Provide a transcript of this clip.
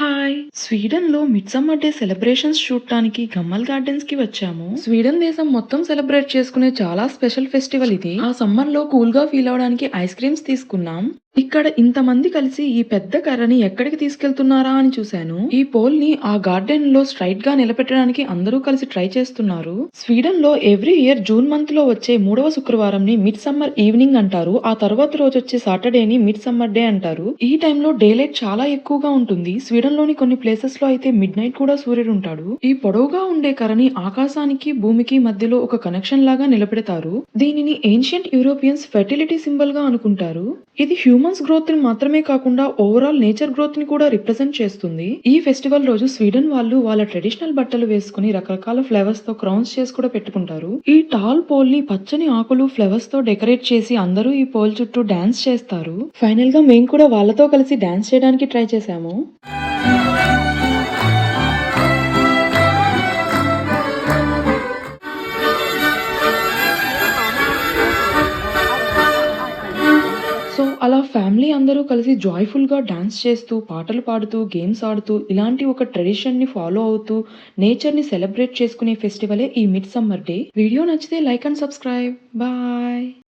Hi. స్వీడన్లో mid summer day celebrations చూడటానికి Gammel గార్డెన్స్కి వచ్చాము. స్వీడన్ దేశం మొత్తం సెలబ్రేట్ చేసుకునే చాలా స్పెషల్ ఫెస్టివల్ ఇది. ఆ సమ్మర్లో కూల్గా ఫీల్ అవడానికి ఐస్ క్రీమ్స్ తీసుకున్నాం. ఇక్కడ ఇంతమంది కలిసి ఈ పెద్ద కర్రని ఎక్కడికి తీసుకెళ్తున్నారా అని చూశాను. ఈ పోల్ని ఆ గార్డెన్లో స్ట్రైట్గా నిలబెట్టడానికి అందరూ కలిసి ట్రై చేస్తున్నారు. స్వీడన్లో ఎవ్రీ ఇయర్ జూన్ మంత్లో వచ్చే మూడవ శుక్రవారం ని మిడ్ సమ్మర్ ఈవినింగ్ అంటారు. ఆ తర్వాత రోజు వచ్చే సాటర్డే ని మిడ్ సమ్మర్ డే అంటారు. ఈ టైంలో డే లైట్ చాలా ఎక్కువగా ఉంటుంది. స్వీడన్లోని కొన్ని ప్లేసెస్లో అయితే మిడ్ నైట్ కూడా సూర్యుడు ఉంటాడు. ఈ పొడవుగా ఉండే కర్రని ఆకాశానికి భూమికి మధ్యలో ఒక కనెక్షన్ లాగా నిలబెడతారు. దీనిని ఏన్షియంట్ యూరోపియన్స్ ఫెర్టిలిటీ సింబల్గా అనుకుంటారు. ఇది హ్యూమన్స్ గ్రోత్ని మాత్రమే కాకుండా ఓవరాల్ నేచర్ గ్రోత్ని కూడా రిప్రజెంట్ చేస్తుంది. ఈ ఫెస్టివల్ రోజు స్వీడన్ వాళ్ళు వాళ్ళ ట్రెడిషనల్ బట్టలు వేసుకుని రకరకాల ఫ్లవర్స్తో క్రౌన్స్ చేసి కూడా పెట్టుకుంటారు. ఈ టాల్ పోల్ని పచ్చని ఆకులు ఫ్లవర్స్తో డెకరేట్ చేసి అందరూ ఈ పోల్ చుట్టూ డాన్స్ చేస్తారు. ఫైనల్గా మేము కూడా వాళ్ళతో కలిసి డాన్స్ చేయడానికి ట్రై చేశాము. సో అలా ఫ్యామిలీ అందరూ కలిసి జాయ్ఫుల్గా గా డాన్స్ చేస్తూ పాటలు పాడుతూ గేమ్స్ ఆడుతూ ఇలాంటి ఒక ట్రెడిషన్ని ఫాలో అవుతూ నేచర్ని సెలబ్రేట్ చేసుకునే ఫెస్టివలే ఈ మిడ్ సమ్మర్ డే వీడియో నచ్చితే లైక్ అండ్ సబ్స్క్రైబ్ బాయ్